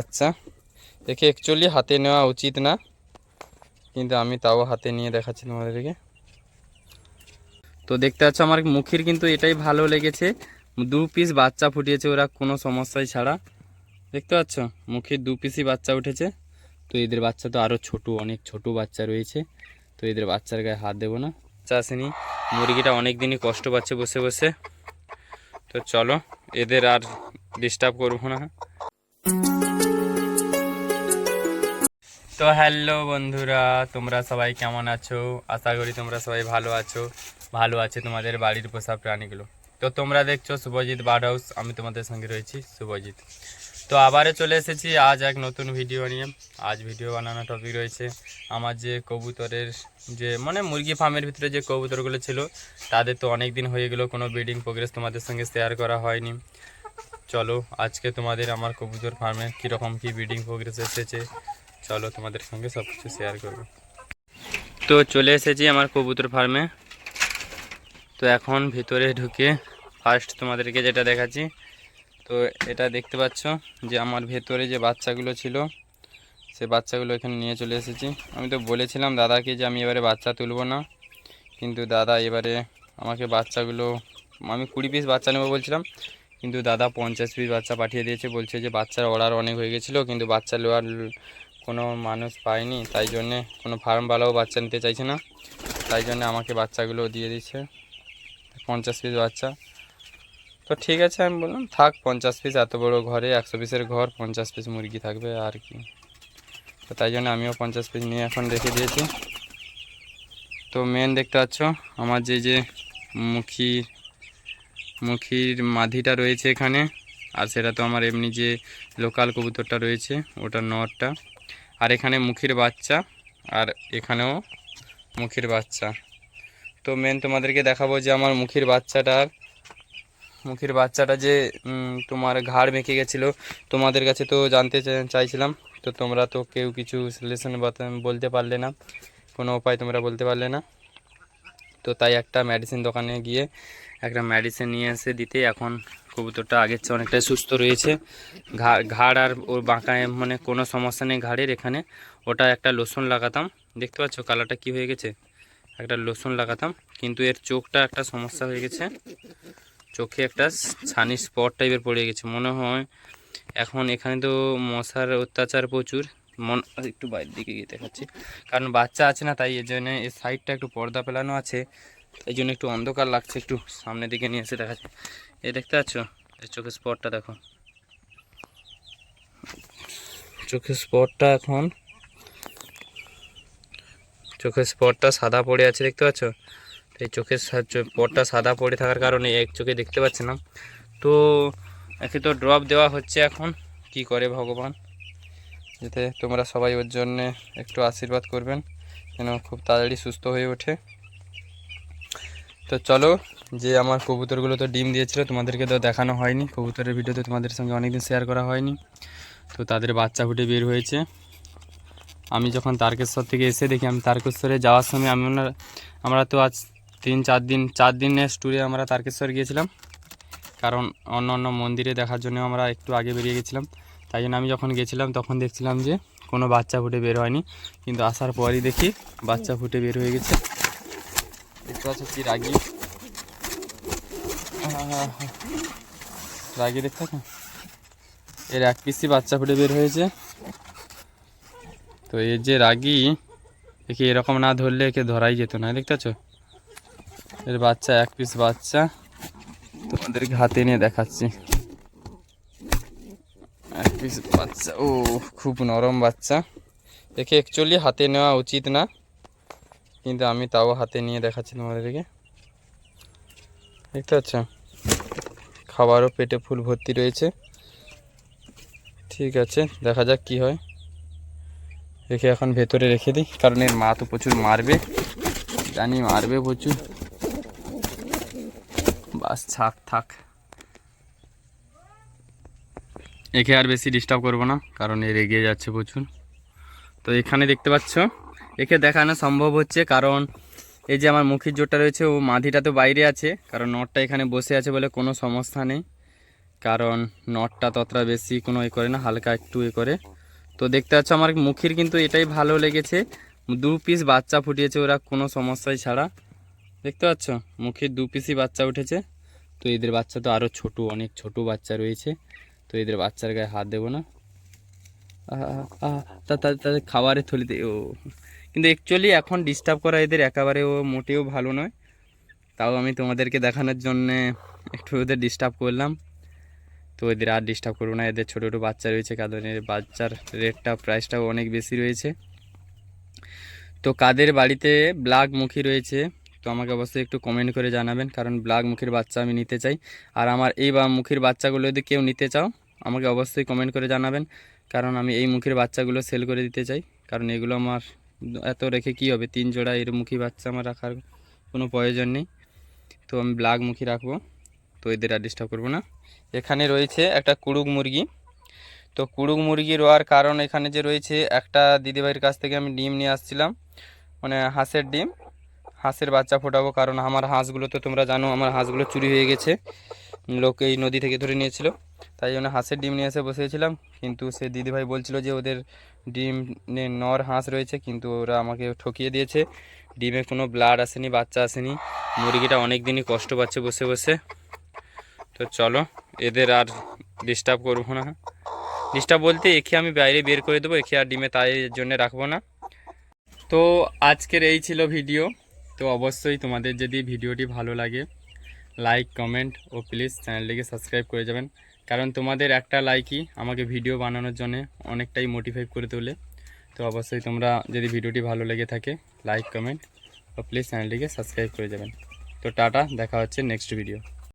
আচ্ছা একে অ্যাকচুয়ালি হাতে নেওয়া উচিত না, কিন্তু আমি তাও হাতে নিয়ে দেখাচ্ছি তোমাদেরকে। তো দেখতে পাচ্ছ আমার মুখির কিন্তু এটাই ভালো লেগেছে, দু পিস বাচ্চা ফুটিয়েছে ওরা, কোনো সমস্যাই ছাড়া। দেখতে পাচ্ছ মুখির দু পিসই বাচ্চা উঠেছে, তো এদের বাচ্চা তো আরও ছোট, অনেক ছোট বাচ্চা রয়েছে, তো এদের বাচ্চার গায়ে হাত দেবো না। বাচ্চা আসেনি, মুরগিটা অনেক দিনই কষ্ট পাচ্ছে বসে বসে। তো চলো, এদের আর ডিস্টার্ব করব না। তো হ্যালো বন্ধুরা, তোমরা সবাই কেমন আছো? আশা করি তোমরা সবাই ভালো আছো। ভালো আছে তোমাদের বাড়ির পোষা প্রাণীগুলো। তো তোমরা দেখছ শুভজিৎ বার্ড হাউস, আমি তোমাদের সঙ্গে রয়েছি শুভজিৎ। তো আবারও চলে এসেছি আজ এক নতুন ভিডিও নিয়ে। আজ ভিডিও বানানো টপিক রয়েছে আমার যে কবুতরের যে মানে মুরগি ফার্মের ভিতরে যে কবুতরগুলো ছিল, তাদের তো অনেক দিন হয়ে গেলো, কোনো ব্রিডিং প্রোগ্রেস তোমাদের সঙ্গে শেয়ার করা হয়নি। চলো আজকে তোমাদের আমার কবুতর ফার্মে কীরকম কী ব্রিডিং প্রোগ্রেস এসেছে চলো তোমাদের সঙ্গে সব কিছু শেয়ার করব। তো চলে এসেছি আমার কবুতর ফার্মে তো এখন ভিতরে ঢুকে ফার্স্ট তোমাদেরকে যেটা দেখাচ্ছি, তো এটা দেখতে পাচ্ছ যে আমার ভেতরে যে বাচ্চাগুলো ছিল, সে বাচ্চাগুলো এখানে নিয়ে চলে এসেছি। আমি তো বলেছিলাম দাদাকে যে আমি এবারে বাচ্চা তুলবো না, কিন্তু দাদা এবারে আমাকে বাচ্চাগুলো, আমি কুড়ি পিস বাচ্চা নেব বলছিলাম, কিন্তু দাদা পঞ্চাশ পিস বাচ্চা পাঠিয়ে দিয়েছে, বলছে যে বাচ্চার অর্ডার অনেক হয়ে গেছিল, কিন্তু বাচ্চা নেওয়ার কোনো মানুষ পায়নি, তাই জন্যে কোনো ফার্মওয়ালাও বাচ্চা নিতে চাইছে না। তাই জন্য আমাকে বাচ্চাগুলো দিয়ে দিচ্ছে, পঞ্চাশ পিস বাচ্চা। তো ঠিক আছে, আমি বললাম, থাক, পঞ্চাশ পিস এত বড় ঘরে, একশো পিসের ঘর, পঞ্চাশ পিস মুরগি থাকবে, আর কি। তো তাই জন্য আমিও পঞ্চাশ পিস নিয়ে এখন রেখে দিয়েছি। তো মেন দেখতে পাচ্ছ, আমার যে যে মুখী, মুখির মাধিটা রয়েছে এখানে, আর সেটা তো আমার এমনি যে লোকাল কবুতরটা রয়েছে, ওটা নরটা আর এখানে মুখির বাচ্চা, আর এখানেও মুখির বাচ্চা। তো মেন তোমাদেরকে দেখাবো যে আমার মুখির বাচ্চাটার মুখির বাচ্চাটা যে তোমার ঘাড় মেখে গেছিল, তোমাদের কাছে তো জানতে চাইছিলাম, তো তোমরা তো কেউ কিছু সলিউশন বলতে পারলে না, কোনো উপায় তোমরা বলতে পারলে না। তো তাই একটা মেডিসিন দোকানে গিয়ে একটা মেডিসিন নিয়ে এসে দিতে এখন কবুতরটা আগের চেয়ে অনেকটাই সুস্থ রয়েছে। ঘাড় আর ওর বাঁকায় মানে কোনো সমস্যা নেই ঘাড়ের এখানে। ওটা একটা লোশন লাগাতাম। দেখতে পাচ্ছ কালারটা কি হয়ে গেছে? একটা লোশন লাগাতাম। কিন্তু এর চোখটা একটা সমস্যা হয়ে গেছে। চোখে একটা ছানি স্পট টাইপের পড়ে গেছে। মনে হয় এখন এখানে তো মশার অত্যাচার প্রচুর। মন একটু বাইরের দিকে গিয়ে দেখাচ্ছি। কারণ বাচ্চা আছে না, তাই এর জন্য এই সাইডটা একটু পর্দা ফেলানো আছে। এই জন্য একটু অন্ধকার লাগছে, একটু সামনের দিকে নিয়ে এসে দেখাচ্ছি। এ দেখতে পাচ্ছ? এই চোখের স্পটটা দেখো। চোখের স্পটটা এখন চোখের স্পটটা সাদা পড়ে আছে, দেখতে পাচ্ছ? এই চোখের স্পটটা সাদা পড়ে থাকার কারণে এক চোখে দেখতে পাচ্ছি না তো একে তো ড্রপ দেওয়া হচ্ছে এখন। কি করে ভগবান? যাতে তোমরা সবাই ওর জন্যে একটু আশীর্বাদ করবেন, যেন খুব তাড়াতাড়ি সুস্থ হয়ে ওঠে। তো চলো, যে আমার কবুতরগুলো তো ডিম দিয়েছিল, তোমাদেরকে তো দেখানো হয়নি। কবুতরের ভিডিও তো তোমাদের সঙ্গে অনেকদিন শেয়ার করা হয়নি। তো তাদের বাচ্চা ফুটে বের হয়েছে। আমি যখন তারকেশ্বর থেকে এসে দেখি, আমি তারকেশ্বরে যাওয়ার সময় আমি আমরা তো আজ তিন, চার দিন চার দিনের ট্যুরে আমরা তারকেশ্বর গিয়েছিলাম। কারণ অন্য অন্য মন্দিরে দেখার জন্য আমরা একটু আগে বেরিয়ে গেছিলাম। তাই জন্য আমি যখন গেছিলাম তখন দেখছিলাম যে কোনো বাচ্চা ফুটে বের হয়নি। কিন্তু আসার পরই দেখি বাচ্চা ফুটে বের হয়ে গেছে। দেখতে পাচ্ছ কি রাগি। রাগি দেখতে এর এক পিসি বাচ্চা ফুটে বের হয়েছে। তো এর যে রাগি, একে এরকম না ধরলে একে ধরাই যেত না, দেখতে পাচ্ছ? এর বাচ্চা, এক পিস বাচ্চা। তোমাদেরকে হাতে নিয়ে দেখাচ্ছি। বাচ্চা। ও, খুব নরম বাচ্চা। একে অ্যাকচুয়ালি হাতে নেওয়া উচিত না। কিন্তু আমি তাও হাতে নিয়ে দেখাচ্ছি তোমাদেরকে দেখতে পাচ্ছ? খাবারও পেটে ফুল ভর্তি রয়েছে। ঠিক আছে, দেখা যাক কি হয়। রেখে এখন ভেতরে রেখে দিই, কারণ এর মা তো প্রচুর মারবে। জানি মারবে প্রচুর। বাস, থাক থাক। একে আর বেশি ডিস্টার্ব করব না, কারণ এর এগিয়ে যাচ্ছে প্রচুর। তো এখানে দেখতে পাচ্ছ, একে দেখানো সম্ভব হচ্ছে কারণ এই যে আমার মুখির জোরটা রয়েছে, ও মাধিটা তো বাইরে আছে, কারণ নটটা এখানে বসে আছে বলে কোনো সমস্যা নেই। কারণ নটটা ততটা বেশি কোনো এ করে না, হালকা একটু এ করে। তো দেখতে পাচ্ছ আমার মুখির কিন্তু এটাই ভালো লেগেছে, দু পিস বাচ্চা ফুটিয়েছে ওরা কোনো সমস্যাই ছাড়া। দেখতে পাচ্ছ, মুখির দু পিসই বাচ্চা উঠেছে। তো এদের বাচ্চা তো আরও ছোট, অনেক ছোট বাচ্চা রয়েছে। তো এদের বাচ্চার গায়ে হাত দেবো না। তা তাদের খাবারের থলিতে ও। কিন্তু অ্যাকচুয়ালি এখন ডিস্টার্ব করা এদের একেবারে ও মোটেও ভালো নয়। তাও আমি তোমাদেরকে দেখানোর জন্যে একটু ওদের ডিস্টার্ব করলাম। তো এদের আর ডিস্টার্ব করব না, এদের ছোটো ছোটো বাচ্চা রয়েছে এর বাচ্চার রেটটা প্রাইসটাও অনেক বেশি রয়েছে। তো কাদের বাড়িতে ব্ল্যাক মুখী রয়েছে তো আমাকে অবশ্যই একটু কমেন্ট করে জানাবেন, কারণ ব্ল্যাক মুখের বাচ্চা আমি নিতে চাই। আর আমার এই বা মুখের বাচ্চাগুলো যদি কেউ নিতে চাও, আমাকে অবশ্যই কমেন্ট করে জানাবেন, কারণ আমি এই মুখের বাচ্চাগুলো সেল করে দিতে চাই। কারণ এগুলো আমার এত রেখে কি হবে? তিন জোড়া এর মুখী বাচ্চা আমার রাখার কোনো প্রয়োজন নেই। তো আমি ব্ল্যাক মুখী রাখব, তো এদের আর ডিস্টার্ব করব না। এখানে রয়েছে একটা কুড়ুক মুরগি। তো কুড়ুক মুরগি রোয়ার কারণ এখানে যে রয়েছে, একটা দিদিভাইয়ের কাছ থেকে আমি ডিম নিয়ে আসছিলাম মানে হাঁসের ডিম। হাঁসের বাচ্চা ফোটাবো, কারণ আমার হাঁসগুলো তো তোমরা জানো, আমার হাঁসগুলো চুরি হয়ে গেছে। লোক এই নদী থেকে ধরে নিয়েছিল। তাই জন্য হাঁসের ডিম নিয়ে এসে বসেছিলাম। কিন্তু সে দিদিভাই বলছিল যে ওদের ডিম নর হাঁস রয়েছে, কিন্তু ওরা আমাকে ঠকিয়ে দিয়েছে। ডিমে কোনো ব্লাড আসেনি, বাচ্চা আসেনি। মুরগিটা অনেক দিনই কষ্ট পাচ্ছে বসে বসে। তো চলো, এদের আর ডিস্টার্ব করব না। ডিস্টার্ব বলতে একে আমি বাইরে বের করে দেবো, একে আর ডিমে তাই জন্য রাখব না। তো আজকের এই ছিল ভিডিও। তো অবশ্যই তোমাদের যদি ভিডিওটি ভালো লাগে লাইক কমেন্ট ও প্লিজ চ্যানেলটিকে সাবস্ক্রাইব করে যাবেন। কারণ তোমাদের একটা লাইকই আমাকে ভিডিও বানানোর জন্য অনেকটাই মোটিভেট করে তোলে। তো অবশ্যই তোমরা যদি ভিডিওটি ভালো লেগে থাকে লাইক কমেন্ট ও প্লিজ চ্যানেলটিকে সাবস্ক্রাইব করে যাবেন। তো টাটা, দেখা হচ্ছে নেক্সট ভিডিও